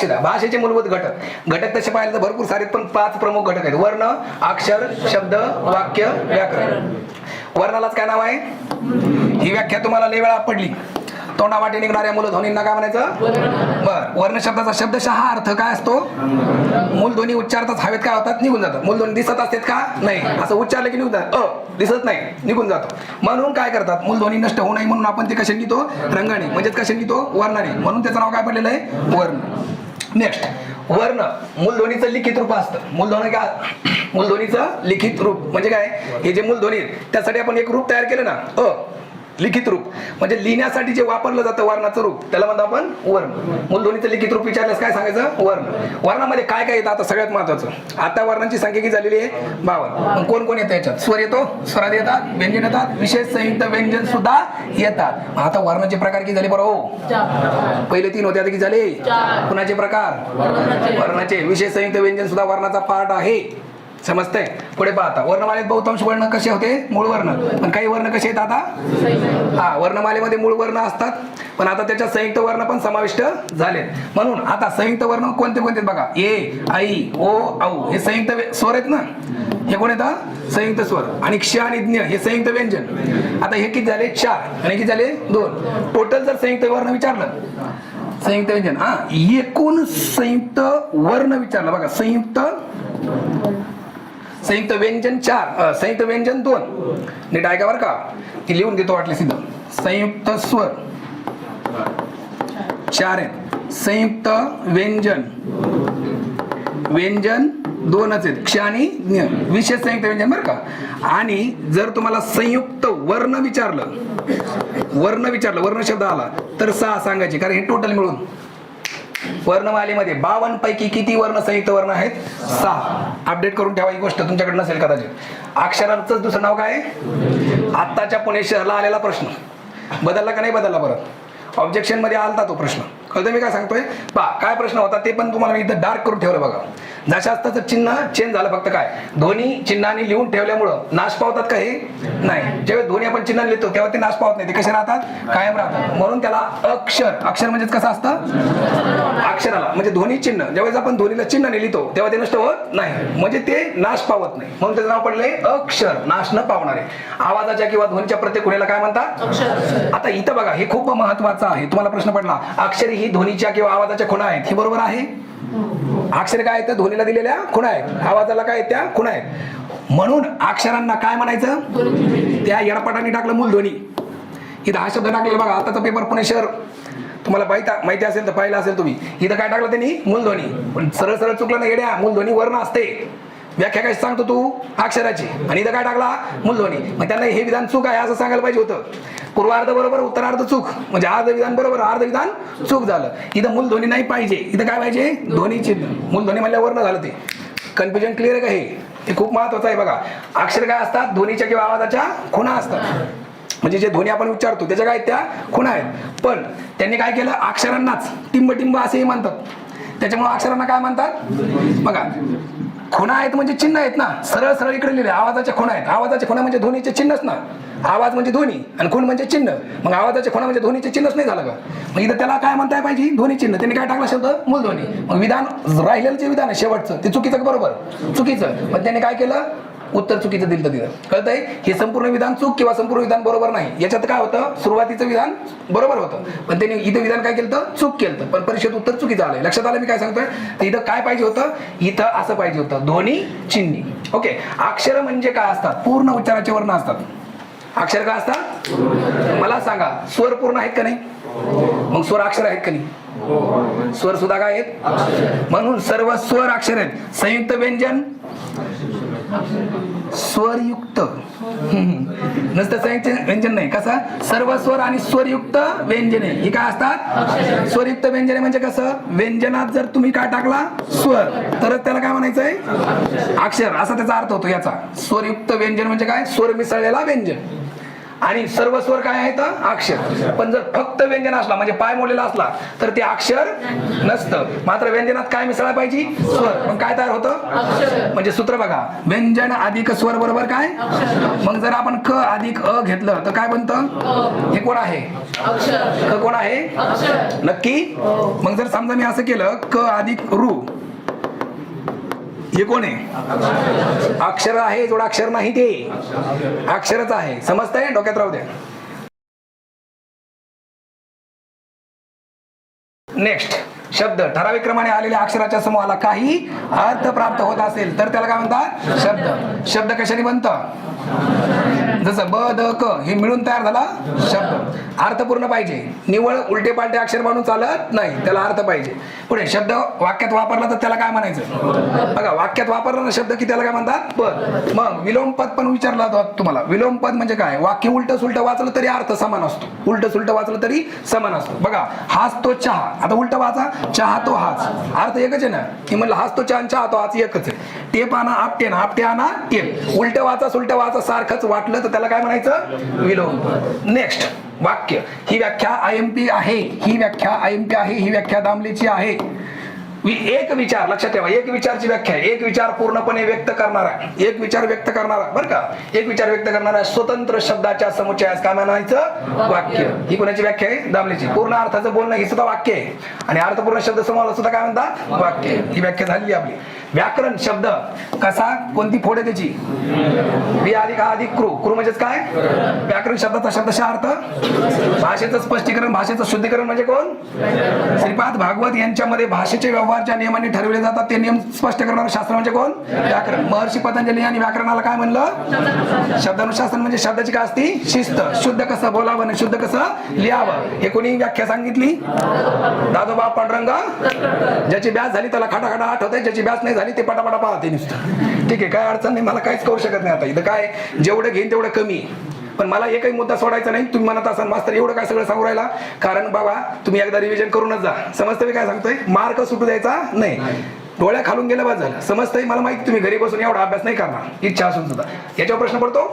लक्ष द्या भाषेचे मूलभूत घटक. घटक तसे पाहिले तर भरपूर सारे पण पाच प्रमुख घटक आहेत. वर्ण अक्षर शब्द वाक्य व्याकरण. वर्णालाच काय नाव आहे? ही व्याख्या तुम्हाला लय वेळा पडली. तोंडावाटे निघणाऱ्या मूलध्वनींना काय म्हणायचं? बर वर्ण शब्दाचा शब्दशः अर्थ काय असतो? मूलध्वनी उच्चारताच हवेत काय होतात? निघून जातात. मूलध्वनी दिसत असतात का? नाही. असं उच्चारलं की निघून जात. अ दिसत नाही. निघून जातो. म्हणून काय करतात? मूलध्वनी नष्ट होऊ नये म्हणून आपण ते कसे लिहितो? रंगाने म्हणजेच कसे लिहितो? वर्णाने. म्हणून त्याचं नाव काय पडलेलं आहे? वर्ण. नेक्स्ट वर्ण. मूलध्वनीचं लिखित रूप असतं. मूलध्वनी काय मूलध्वनीचं लिखित रूप. म्हणजे काय? हे जे मूलध्वनी आहेत, त्यासाठी आपण एक रूप तयार केलं ना. अ. लिखित रूप. म्हणजे लिहिण्यासाठी जे वापरलं जातं वर्णाचं रूप त्याला म्हणतो आपण वर्ण. मूलध्वनीचं लिखित रूप विचारल्यास काय सांगायचं? वर्ण. वर्णामध्ये काय काय येतं? आता सगळ्यात महत्वाचं. आता वर्णांची संख्या किती झालेली आहे? बावन मग कोण कोण येतं याच्यात? स्वर येतो स्वरात येतात व्यंजन येतात विशेष संयुक्त व्यंजन सुद्धा येतात. आता वर्णाचे प्रकार किती झाले बरं हो? पहिले तीन होते आता किती झाले? कुणाचे प्रकार? वर्णाचे. विशेष संयुक्त व्यंजन सुद्धा वर्णाचा पार्ट आहे. समजतंय? पुढे पाहता वर्णमालेत बहुतांश वर्ण कसे होते? मूळ वर्ण. पण काही वर्ण कसे आहेत आता? हा वर्णमालेमध्ये मूळ वर्ण असतात. पण आता त्याच्यात संयुक्त वर्ण पण समाविष्ट झालेत. म्हणून आता संयुक्त वर्ण कोणते कोणते आहेत बघा? ए आई ओ औ. हे संयुक्त स्वर आहेत ना? हे कोण येतं संयुक्त स्वर. आणि क्ष आणि ज्ञ हे संयुक्त व्यंजन. आता हे किती झाले? चार. आणि किती झाले? दोन. टोटल जर संयुक्त वर्ण विचारलं. संयुक्त व्यंजन. हा एकूण संयुक्त वर्ण विचारलं. बघा संयुक्त संयुक्त व्यंजन चार संयुक्त व्यंजन दोन. नीट ऐका बरं का. ती लिहून देतो वाटले सिद्ध. संयुक्त स्वर. चार आहेत. संयुक्त व्यंजन. व्यंजन दोनच आहेत. क्ष आणि विशेष संयुक्त व्यंजन बरं का. आणि जर तुम्हाला संयुक्त वर्ण विचारलं वर्ण विचारलं वर्ण शब्द आला तर सहा सांगायचे कारण हे टोटल मिळून. वर्णमालेमध्ये बावन्न पैकी किती वर्ण संयुक्त वर्ण आहेत? सहा. अपडेट करून ठेवा ही गोष्ट तुमच्याकडे नसेल कदाचित. अक्षरांचं दुसरं नाव काय? आहे? आत्ताच्या पुणे शहराला आलेला प्रश्न. बदलला का नाही बदलला परत? ऑब्जेक्शनमध्ये आलता तो प्रश्न. कळतं मी काय सांगतोय? पा काय प्रश्न होता ते पण तुम्हाला मी इथं डार्क करून ठेवलं बघा. जशा असताचं चिन्ह चेंज झालं फक्त काय? दोन्ही चिन्हाने लिहून ठेवल्यामुळं नाश पावतात का हे? नाही. ज्यावेळेस दोन्ही आपण चिन्ह लिहितो तेव्हा ते नाश पावत नाही. ते कसे राहतात? कायम राहतात. म्हणून त्याला अक्षर. अक्षर म्हणजे कसं असतं? अक्षराला. म्हणजे ध्वनी चिन्ह. ज्यावेळेस आपण ध्वनीला चिन्ह लिहितो तेव्हा ते नष्ट होत नाही. म्हणजे ते नाश पावत नाही. म्हणून त्याचं नाव पडलंय अक्षर. नाश न पावणारे. आवाजाच्या किंवा ध्वनीच्या प्रत्येक खुणेला काय म्हणतात? आता इथं बघा हे खूप महत्वाचं आहे. तुम्हाला प्रश्न पडला अक्षर ही ध्वनीच्या किंवा आवाजाच्या खुणा आहेत. हे बरोबर आहे? अक्षर काय आहेत? ध्वनीला दिलेल्या? खुणा आहेत. आवाजाला काय त्या? खुणा आहेत. म्हणून अक्षरांना काय म्हणायचं? त्या येडपाटाने टाकलं मूलध्वनी इथं हा शब्द टाकलेला बघा. आताचा पेपर पुणे शहर. तुम्हाला पाहिता माहिती असेल तर पाहिलं असेल तुम्ही. इथं काय टाकलं त्यांनी? मूलध्वनी पण सरळ सरळ चुकलं ना येड्या. मूलध्वनी वर्ण असते. व्याख्या काय सांगतो तू? अक्षराची. आणि इथं काय टाकला? मूलध्वनी. मग त्यांना हे विधान चूक आहे असं सांगायला पाहिजे होतं. पूर्वार्ध बरोबर उत्तरार्ध चूक. म्हणजे अर्ध विधान बरोबर अर्ध विधान चूक झालं. इथं मूलध्वनी नाही पाहिजे. इथं काय पाहिजे? ध्वनी चिन्ह मूलध्वनी म्हणल्या वर्ण झालं ते. कन्फ्युजन क्लिअर आहे का हे? ते खूप महत्वाचं आहे बघा. अक्षर काय असतात? ध्वनीच्या किंवा आवाजाच्या खुणा असतात. म्हणजे जे ध्वनी आपण उच्चारतो त्याच्या काय त्या? खुणा आहेत. पण त्यांनी काय केलं? अक्षरांनाच. टिंब टिंब असेही म्हणतात. त्याच्यामुळे अक्षरांना काय म्हणतात? बघा. खुणा आहेत म्हणजे चिन्ह आहेत ना. सरळ सरळ इकडे लिहिले आवाजाच्या खुणा आहेत. आवाजाच्या खुणा म्हणजे ध्वनीचे चिन्हच ना. आवाज म्हणजे ध्वनी आणि खूण म्हणजे चिन्ह. मग आवाजाच्या खुणा म्हणजे ध्वनीचे चिन्हच नाही झालं का? मग इथं त्याला काय म्हणताय पाहिजे? ध्वनी चिन्ह. त्यांनी काय टाकलं शब्द? मूल ध्वनी मग विधान राहिलेलं जे विधान आहे शेवटचं ते चुकीचं बरोबर? चुकीचं. मग त्यांनी काय केलं? उत्तर चुकीचं दिलं होतं तिथं. कळतंय? हे संपूर्ण विधान चूक किंवा संपूर्ण विधान बरोबर नाही. याच्यात काय होतं? सुरुवातीचं विधान बरोबर होतं. पण त्यांनी इथं विधान काय केलं होतं? चूक केलं. पण परीक्षेत उत्तर चुकीचं आलंय. लक्षात आलं मी काय सांगतोय? तर इथं काय पाहिजे होतं? इथं असं पाहिजे होतं. ध्वनी चिन्ही. ओके. अक्षर म्हणजे काय असतात? पूर्ण उच्चाराचे वर्ण असतात. अक्षर काय असतात? मला सांगा. स्वर पूर्ण आहेत का नाही? मग स्वर अक्षर आहेत का नाही? स्वर सुद्धा काय आहेत? म्हणून सर्व स्वर अक्षर आहेत. संयुक्त व्यंजन स्वरयुक्त. नुसतं संयुक्त व्यंजन नाही. कसं? सर्व स्वर आणि स्वरयुक्त व्यंजने. ही काय असतात? स्वरयुक्त व्यंजने म्हणजे कसं? व्यंजनात जर तुम्ही काय टाकला? स्वर. तर त्याला काय म्हणायचंय? अक्षर. असा त्याचा अर्थ होतो याचा. स्वरयुक्त व्यंजन म्हणजे काय? स्वर मिसळलेला व्यंजन. आणि सर्व स्वर काय आहेत? अक्षर. पण जर फक्त व्यंजन असला म्हणजे पाय मोडलेला असला तर ते अक्षर नसतं. मात्र व्यंजनात काय मिसळायला पाहिजे? स्वर. मग काय तयार होतं? म्हणजे सूत्र बघा. व्यंजन अधिक स्वर बरोबर काय? मग जर आपण क अधिक अ घेतलं तर काय बनतं? हे कोण आहे. क कोण आहे? नक्की? मग जर समजा मी असं केलं क अधिक रू. हे कोण आहे? अक्षर आहे जोड अक्षर नाही ते अक्षरच आहे. समजतंय? डोक्यात राहू द्या. नेक्स्ट शब्द. ठराविक क्रमाने आलेल्या अक्षराच्या समूहाला काही अर्थ प्राप्त होत असेल तर त्याला काय म्हणतात? शब्द. शब्द कशाने बनतं? जसं ब द क हे मिळून तयार झाला शब्द. अर्थपूर्ण पाहिजे. निवळ उलटे पालटे अक्षर म्हणून चालत नाही. त्याला अर्थ पाहिजे. पुढे शब्द वाक्यात वापरला तर त्याला काय म्हणायचं? बघा वाक्यात वापरला ना शब्द की त्याला काय म्हणतात? पद मग विलोम पद पण विचारला तुम्हाला. विलोम पद म्हणजे काय? वाक्य उलट सुलट वाचलं तरी अर्थ समान असतो. उलट सुलट वाचलं तरी समान असतो. बघा हाच तो चहा. आता उलट वाचा. चहा तो हाच. अर्थ एकच आहे ना? की म्हणलं हाच तो चहा चहा तो हाच एकच आहे. टेप आणा आपटे ना आपटे आणा टेप. उलट वाचा सुलट वाचा सारखंच वाटलं तर त्याला काय म्हणायचं? विलोम. नेक्स्ट वाक्य. ही व्याख्या आय एम पी आहे. ही व्याख्या आय एम पी आहे. ही व्याख्या दामलेची आहे. एक विचार लक्षात ठेवा. एक विचारची व्याख्या आहे. एक विचार पूर्णपणे व्यक्त करणारा. एक विचार व्यक्त करणारा. बरं का? एक विचार व्यक्त करणारा स्वतंत्र शब्दाच्या समुच्चयास काय म्हणायचं? वाक्य. ही कोणाची व्याख्या आहे? दामलेची. पूर्ण अर्थाचं बोलणं हे सुद्धा वाक्य आहे. आणि अर्थपूर्ण शब्द समोर सुद्धा काय म्हणतात वाक्य ही व्याख्या झाली आपली. व्याकरण शब्द कसा? कोणती फोड आहे त्याची? वि अधिक हा अधिक क्रू क्रू म्हणजेच काय? व्याकरण शब्दाचा शब्दशः अर्थ? भाषेचं स्पष्टीकरण भाषेचं शुद्धीकरण म्हणजे कोण? श्रीपाद भागवत यांच्यामध्ये भाषेचे व्यवहार ज्या नियमाने ठरवले जातात ते नियम स्पष्ट करणारं शास्त्र म्हणजे कोण? व्याकरण. महर्षी पतंजली यांनी व्याकरणाला काय म्हणलं? शब्दानुशासन म्हणजे शब्दाची काय असती? शिस्त. शुद्ध कसं बोलावं आणि शुद्ध कसं लिहावं? हे कोणी व्याख्या सांगितली? दादोबा पांडुरंग? ज्याची ब्यास झाली त्याला खाटा आठवते ज्याची ब्यास नाही झाली ते पटापटा पाहते नुसतं. ठीक आहे काय अडचण नाही मला काहीच करू शकत नाही आता. इथं काय जेवढं घेईन तेवढं कमी पण मला एकही मुद्दा सोडायचा नाही तुम्ही म्हणत असाल मास्तर एवढं काय सगळं सांगू राहिला? कारण बाबा तुम्ही एकदा रिव्हिजन करूनच जा. समजतं मी काय सांगतोय? मार्क सुटू द्यायचा नाही. डोळ्या खालून गेलं बाजल झालं. समजतंय मला माहिती तुम्ही घरी बसून एवढा अभ्यास नाही करणार. इच्छा असून सुद्धा. याच्यावर प्रश्न पडतो?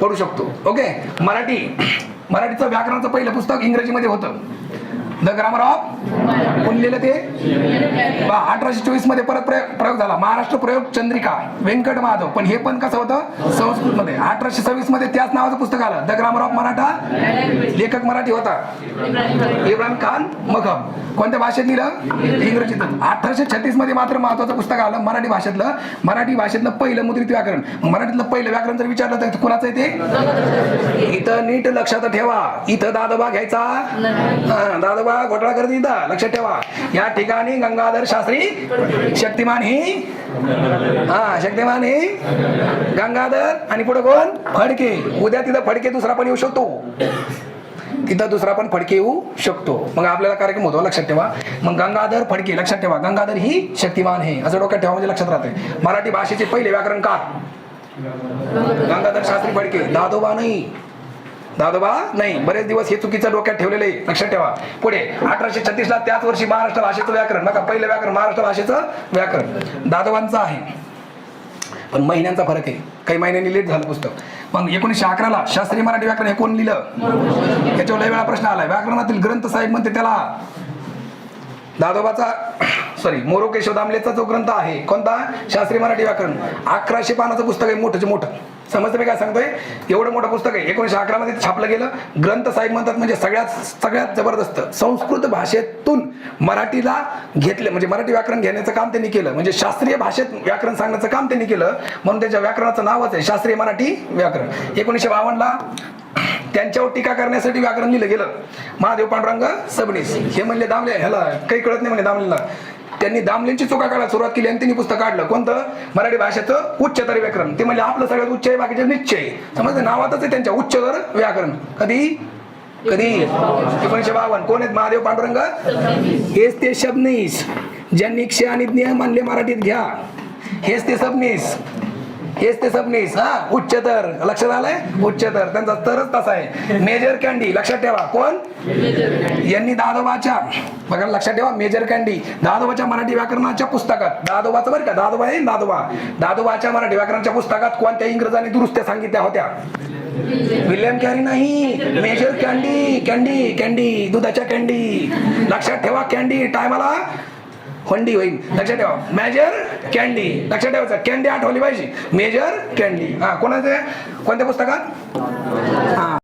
पडू शकतो. ओके? मराठी. मराठीचं व्याकरणाचं पहिलं पुस्तक इंग्रजीमध्ये होतं. द ग्रामर ऑफ कोण लिहिलं ते? अठराशे चोवीसमध्ये परत प्रयोग प्रयोग झाला. महाराष्ट्र प्रयोग चंद्रिका व्यंकट माधव. पण हे पण कसं होतं? संस्कृत मध्ये अठराशे सव्वीसमध्ये त्याच नावाचं पुस्तक आलं. The grammar of Maratha. लेखक मराठी होता. इब्राहिम खान मखम कोणत्या भाषेत लिहिलं? इंग्रजीतून अठराशे छत्तीसमध्ये मात्र महत्वाचं पुस्तक आलं मराठी भाषेतलं. मराठी भाषेतलं पहिलं मुद्रित व्याकरण. मराठीतलं पहिलं व्याकरण जर विचारलं तर कुणाचं आहे ते? इथं नीट लक्षात ठेवा. इथं दादोबा घ्यायचा. हा, दादोबा घोटाळा करत इथं. लक्षात ठेवा. या ठिकाणी गंगाधर शास्त्री शक्तिमान ही. हा शक्तिमान ही. गंगाधर आणि पुढे कोण? फडके. उद्या तिथं फडके दुसरा पण येऊ शकतो. तिथं दुसरा पण फडके येऊ शकतो. मग आपल्याला कार्यक्रम होतो लक्षात ठेवा. मग गंगाधर फडके लक्षात ठेवा. गंगाधर ही शक्तिमान हे. असं डोक्यात ठेवा म्हणजे लक्षात राहते मराठी भाषेचे पहिले व्याकरणकार गंगाधर शास्त्री फडके. दादोबा नाही. दादोबा नाही बरेच दिवस हे चुकीचं डोक्यात ठेवलेलं आहे. लक्षात ठेवा. पुढे अठराशे छत्तीस ला त्याच वर्षी महाराष्ट्र भाषेचं व्याकरण बघा पहिलं व्याकरण महाराष्ट्र भाषेचं व्याकरण. दादोबांचं आहे. पण महिन्यांचा फरक आहे. काही महिन्यांनी लेट झालं पुस्तक. मग एकोणीसशे अकराला शास्त्रीय मराठी व्याकरण हे कोण लिहिलं? याच्यावर लय वेळा प्रश्न आलाय. व्याकरणातील ग्रंथ साहेब म्हणते त्याला. दादोबाचा सॉरी मोरोकेशव दामलेचा जो ग्रंथ आहे कोणता? शास्त्रीय मराठी व्याकरण. अकराशे पानाचं पुस्तक आहे मोठंच मोठं. समजतं मी काय सांगतोय? एवढं मोठं पुस्तक आहे. एकोणीशे अकरा मध्ये छापलं गेलं. ग्रंथ साहेब म्हणतात म्हणजे सगळ्यात सगळ्यात जबरदस्त. संस्कृत भाषेतून मराठीला घेतलं. म्हणजे मराठी व्याकरण घेण्याचं काम त्यांनी केलं. म्हणजे शास्त्रीय भाषेत व्याकरण सांगण्याचं काम त्यांनी केलं. म्हणून त्याच्या व्याकरणाचं नावच आहे शास्त्रीय मराठी व्याकरण. एकोणीशे बावन्नला त्यांच्यावर टीका करण्यासाठी व्याकरण लिहिलं गेलं. महादेव पांडुरंग सबनीस. हे म्हणले दामले ह्याला काही कळत नाही म्हणे दामलेला. त्यांनी दामलेंची चुका काढायला सुरुवात केली आणि त्यांनी पुस्तक काढलं. कोणतं? मराठी भाषेचं उच्चतर व्याकरण. ते म्हणजे आपलं सगळ्यात उच्च आहे बाकीचे निश्चय आहे. समजलं? नावातच आहे त्यांच्या उच्चतर व्याकरण. कधी? कधी? एकोणीशे बावन्न. कोण आहेत? महादेव पांडुरंग? हेच ते शबनीस ज्यांनी क्षय आणि ज्ञ मानले मराठीत घ्या. हेच ते सबनीस. हेच ते सबनीस हा उच्चतर लक्षात आलंय? उच्चतर त्यांचा तरच तसा आहे. मेजर कॅन्डी लक्षात ठेवा. कोण? यांनी दादोबाच्या बघा लक्षात ठेवा मेजर कॅन्डी दादोबाच्या मराठी व्याकरणाच्या पुस्तकात दादोबाचं बरं का? दादोबा आहे दादोबा? दादोबाच्या मराठी व्याकरणाच्या पुस्तकात कोणत्या इंग्रजांनी दुरुस्त्या सांगितल्या होत्या? विल्यम कॅरी नाही. मेजर कॅन्डी कॅन्डी कॅन्डी दुधाच्या कॅन्डी लक्षात ठेवा कॅन्डी टायमाला होंडी होईल. लक्षात ठेवा. मेजर कॅन्डी लक्षात ठेवायचं. कॅन्डी आठवली पाहिजे. मेजर कॅन्डी हा कोणाचं आहे? कोणत्या पुस्तकात? हा.